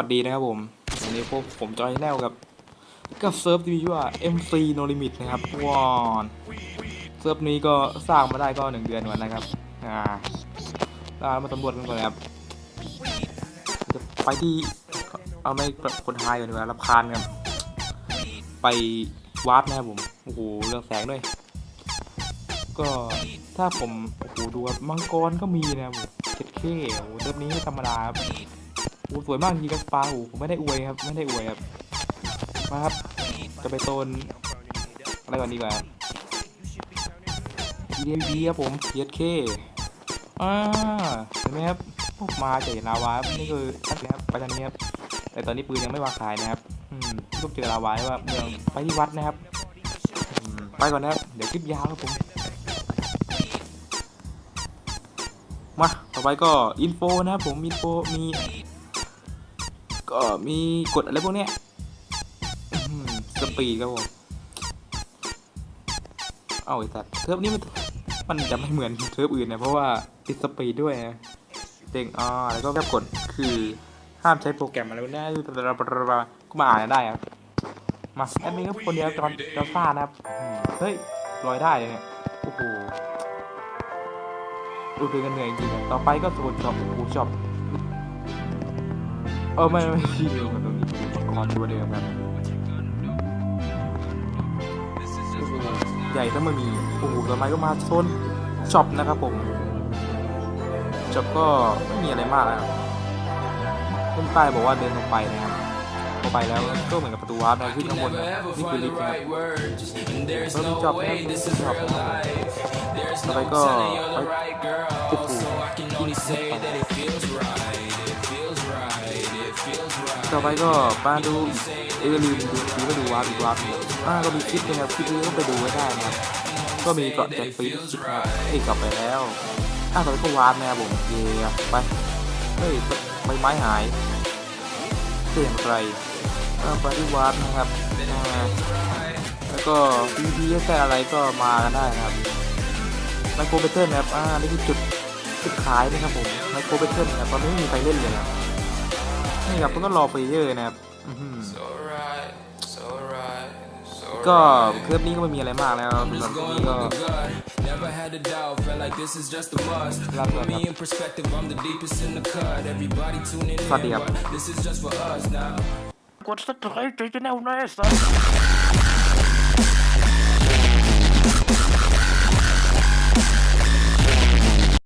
ัสดีนะครับผมวันนี้พวกผมจอยแนวกับกับเซิร์ฟที่มีชื่อว่า MC No Limit นะครับวอนเซิร์ฟนี้ก็สร้างมาได้ก็หนึ่งเดือนวันนะครับอ่าเรามาสำรวจกันก่อนครับจะไปที่เอาไม่คนไทยก่อนดีกว่ารับคานกันไปวาร์ปนะครับผมโอ้โหเรื่องแสงด้วยก็ถ้าผมโอ้โหดูมังกรก็มีนะครับผมเจ็ดเคโอ้โหเซิร์ฟนี้ไม่ธรรมดาครับ โอ้สวยมากจริงครับปลาโอ้ผมไม่ได้อวยครับ ไม่ได้อวยครับ มาครับ จะไปโซนอะไรก่อนดีกว่าดีดีครับผมเยดเคอ่าเห็นไหมครับพวกมาจากลาวาครับนี่คือนักนะครับไปทางนี้ครับแต่ตอนนี้ปืนยังไม่วางขายนะครับอืมต้องเจอลาวาว่าเมืองไปที่วัดนะครับไปก่อนนะครับ เดี๋ยวคลิปยาวครับผมมาต่อไปก็อินโฟนะครับผมอินโฟมี ก็มีกฎอะไรพวกเนี้ยสปีดครับผม เอาไอ้สัตว์เทิร์ฟนี้มันมันจะไม่เหมือนเทิร์ฟอื่นนะ เพราะว่าติดสปีดด้วยนะเต็งอ่าแล้วก็แบบกฎคือห้ามใช้โปรแกรมอะไรพวกนี้ก็มาอ่านได้ครับ มาแอดมินก็คนเดียวจอนจอนซ่านะครับ เฮ้ยลอยได้เลยเนี่ย โอ้โหดูดูกันเหนื่อยจริงๆต่อไปก็โซนช็อปกูช็อป เออไม่ไม่ไม่ที่เดิมกันตรงนี้คอนตัวเดิมครับโอ้โหใหญ่ถ้ามันมีโอ้โหต่อไปก็มาโซนช็อปนะครับผมช็อปก็ไม่มีอะไรมากแล้วขึ้นป้ายบอกว่าเดินลงไปนะครับลงไปแล้วก็เหมือนกับประตูวาร์ปนะขึ้นข้างบนนี่คือลิฟต์นะครับเพิ่มช็อปนะครับเพิ่มช็อปนะครับต่อไปก็ไปโอ้โห ต่อไปก็มาดูเออลืมดูดูก็ดูวาร์ปอีกวาร์ปหนึ่งอ่าก็มีคลิปนะครับคลิปนี้ก็ไปดูไว้ได้นะครับก็มีเกาะแจ็คฟิชคลิปนะครับเอ้กลับไปแล้วอ่าต่อไปก็วาร์ปนะครับผมเย่ไปเฮ้ยใบไม้หายเสี่ยงไรอ่าไปที่วาร์ปนะครับอ่าแล้วก็พีพีแค่อะไรก็มากันได้นะครับไมโครเบเทิลนะครับอ่านี่คือจุดจุดขายนะครับผมไมโครเบเทิลนะครับตอนนี้ไม่มีใครเล่นเลยนะ นี่ครับต้องรอไปเยอะนะครับอื้อหือก็เคลิปนี้ก็ไม่มีอะไรมากแล้วสำหรับคลิปนี้ก็ Never had a doubt, felt like this is just a must. รับก่อน Put ค me รับ in perspective, I'm the deepest in the cut. Everybody tuning in, สวัสดีครับ but this is just for us now. กด subscribe ใจจะแน่วแน่สัส